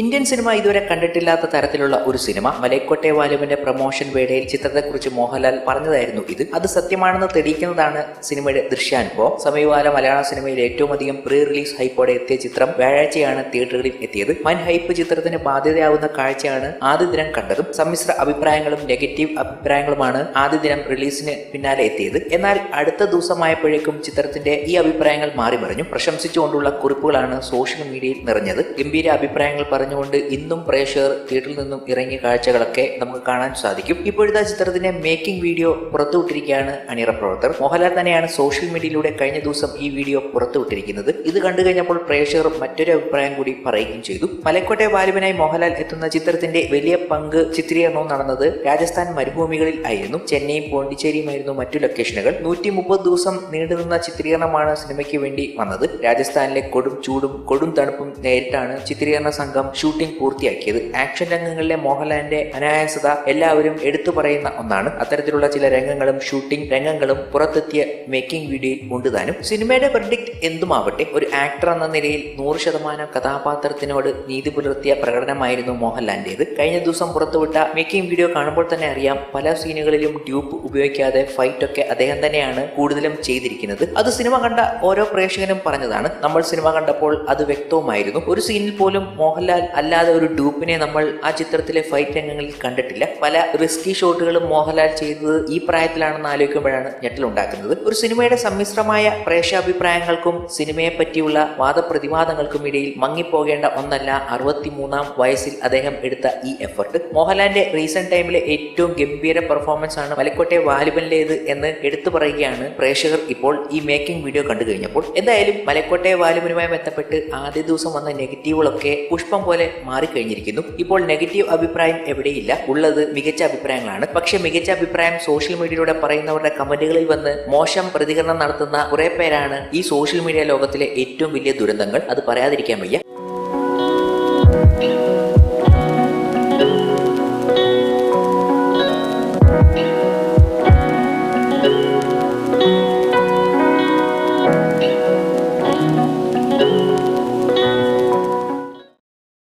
Indian cinema ഇതുവരെ കണ്ടിട്ടില്ലാത്ത തരത്തിലുള്ള ഒരു സിനിമ. മലൈക്കോട്ടെ വാലുവിന്റെ പ്രൊമോഷൻ വേളയിൽ ചിത്രത്തെക്കുറിച്ച് മോഹൻലാൽ പറഞ്ഞതായിരുന്നു ഇത്. അത് സത്യമാണെന്ന് തെളിയിക്കുന്നതാണ് സിനിമയുടെ ദൃശ്യാനുഭവം. സമീപകാല മലയാള സിനിമയിൽ ഏറ്റവും അധികം പ്രീ റിലീസ് ഹൈപ്പോടെ എത്തിയ ചിത്രം വ്യാഴാഴ്ചയാണ് തിയേറ്ററുകളിൽ എത്തിയത്. വൻ ഹൈപ്പ് ചിത്രത്തിന് ബാധ്യതയാവുന്ന കാഴ്ചയാണ് ആദ്യ ദിനം കണ്ടതും. സമ്മിശ്ര അഭിപ്രായങ്ങളും നെഗറ്റീവ് അഭിപ്രായങ്ങളുമാണ് ആദ്യ ദിനം റിലീസിന് പിന്നാലെ എത്തിയത്. എന്നാൽ അടുത്ത ദിവസമായപ്പോഴേക്കും ചിത്രത്തിന്റെ ഈ അഭിപ്രായങ്ങൾ മാറി മറിഞ്ഞു പ്രശംസിച്ചുകൊണ്ടുള്ള കുറിപ്പുകളാണ് സോഷ്യൽ മീഡിയയിൽ നിറഞ്ഞത്. ഗംഭീര അഭിപ്രായങ്ങൾ പറഞ്ഞുകൊണ്ട് ഇന്നും പ്രേക്ഷകർ തിയേറ്ററിൽ നിന്നും ഇറങ്ങിയ കാഴ്ചകളൊക്കെ നമുക്ക് കാണാൻ സാധിക്കും. ഇപ്പോഴത്തെ ചിത്രത്തിന്റെ മേക്കിംഗ് വീഡിയോ പുറത്തുവിട്ടിരിക്കുകയാണ് അണിയറ പ്രവർത്തകർ. മോഹൻലാൽ തന്നെയാണ് സോഷ്യൽ മീഡിയയിലൂടെ കഴിഞ്ഞ ദിവസം ഈ വീഡിയോ പുറത്തുവിട്ടിരിക്കുന്നത്. ഇത് കണ്ടു കഴിഞ്ഞപ്പോൾ പ്രേക്ഷകർ മറ്റൊരു അഭിപ്രായം കൂടി പറയുകയും ചെയ്തു. മലക്കോട്ടെ വാലുവിനായി മോഹൻലാൽ എത്തുന്ന ചിത്രത്തിന്റെ വലിയ പങ്ക് ചിത്രീകരണവും നടന്നത് രാജസ്ഥാൻ മരുഭൂമികളിൽ ആയിരുന്നു. ചെന്നൈയും പോണ്ടിച്ചേരിയുമായിരുന്നു മറ്റു ലൊക്കേഷനുകൾ നൂറ്റി മുപ്പത് ദിവസം നീണ്ടുനിന്ന ചിത്രീകരണമാണ് സിനിമയ്ക്ക് വേണ്ടി വന്നത്. രാജസ്ഥാനിലെ കൊടും ചൂടും കൊടും തണുപ്പും നേരിട്ടാണ് ചിത്രീകരണ സംഘം ഷൂട്ടിംഗ് പൂർത്തിയാക്കിയത്. ആക്ഷൻ രംഗങ്ങളിലെ മോഹൻലാലിന്റെ അനായാസത എല്ലാവരും എടുത്തു പറയുന്ന ഒന്നാണ്. അത്തരത്തിലുള്ള ചില രംഗങ്ങളും ഷൂട്ടിംഗ് രംഗങ്ങളും പുറത്തെത്തിയ മേക്കിംഗ് വീഡിയോയിൽ ഉണ്ട് താനും. സിനിമയുടെ വെർഡിക്റ്റ് എന്തുമാവട്ടെ ഒരു ആക്ടർ എന്ന നിലയിൽ നൂറ് ശതമാനം കഥാപാത്രത്തിനോട് നീതി പുലർത്തിയ പ്രകടനമായിരുന്നു മോഹൻലാലിന്റേത് കഴിഞ്ഞ ദിവസം പുറത്തുവിട്ട മേക്കിംഗ് വീഡിയോ കാണുമ്പോൾ തന്നെ അറിയാം പല സീനുകളിലും ട്യൂബ് ഉപയോഗിക്കാതെ ഫൈറ്റ് ഒക്കെ അദ്ദേഹം തന്നെയാണ് കൂടുതലും ചെയ്തിരിക്കുന്നത്. അത് സിനിമ കണ്ട ഓരോ പ്രേക്ഷകനും പറഞ്ഞതാണ് നമ്മൾ സിനിമ കണ്ടപ്പോൾ അത് വ്യക്തവുമായിരുന്നു. ഒരു സീനിൽ പോലും മോഹൻലാൽ അല്ലാതെ ഒരു ഡൂപ്പിനെ നമ്മൾ ആ ചിത്രത്തിലെ ഫൈറ്റ് രംഗങ്ങളിൽ കണ്ടിട്ടില്ല. പല റിസ്കി ഷോട്ടുകളും മോഹൻലാൽ ചെയ്തത് ഈ പ്രായത്തിലാണെന്ന് ആലോചിക്കുമ്പോഴാണ് ഞെട്ടലുണ്ടാക്കുന്നത് ഒരു സിനിമയുടെ സമ്മിശ്രമായ പ്രേക്ഷാഭിപ്രായങ്ങൾക്കും സിനിമയെ പറ്റിയുള്ള വാദപ്രതിവാദങ്ങൾക്കും ഇടയിൽ മങ്ങിപ്പോകേണ്ട ഒന്നല്ല അറുപത്തിമൂന്നാം വയസ്സിൽ അദ്ദേഹം എടുത്ത ഈ എഫർട്ട് മോഹൻലാലിന്റെ റീസെന്റ് ടൈമിലെ ഏറ്റവും ഗംഭീര പെർഫോമൻസ് ആണ് മലക്കോട്ടെ വാലിബനിലേത് എന്ന് എടുത്തു പറയുകയാണ് പ്രേക്ഷകർ ഇപ്പോൾ ഈ മേക്കിംഗ് വീഡിയോ കണ്ടു കഴിഞ്ഞപ്പോൾ. എന്തായാലും മലക്കോട്ടെ വാലിബനുമായി ബന്ധപ്പെട്ട് ആദ്യ ദിവസം വന്ന നെഗറ്റീവുകളൊക്കെ പുഷ്പം പോലെ മാറിക്കഴിഞ്ഞിരിക്കുന്നു. ഇപ്പോൾ നെഗറ്റീവ് അഭിപ്രായം എവിടെയില്ല. ഉള്ളത് മികച്ച അഭിപ്രായങ്ങളാണ്. പക്ഷേ മികച്ച അഭിപ്രായം സോഷ്യൽ മീഡിയയിലൂടെ പറയുന്നവരുടെ കമന്റുകളിൽ വന്ന് മോശം പ്രതികരണം നടത്തുന്ന കുറെ പേരാണ് ഈ സോഷ്യൽ മീഡിയ ലോകത്തിലെ ഏറ്റവും വലിയ ദുരന്തങ്ങൾ. അത് പറയാതിരിക്കാൻ വയ്യ.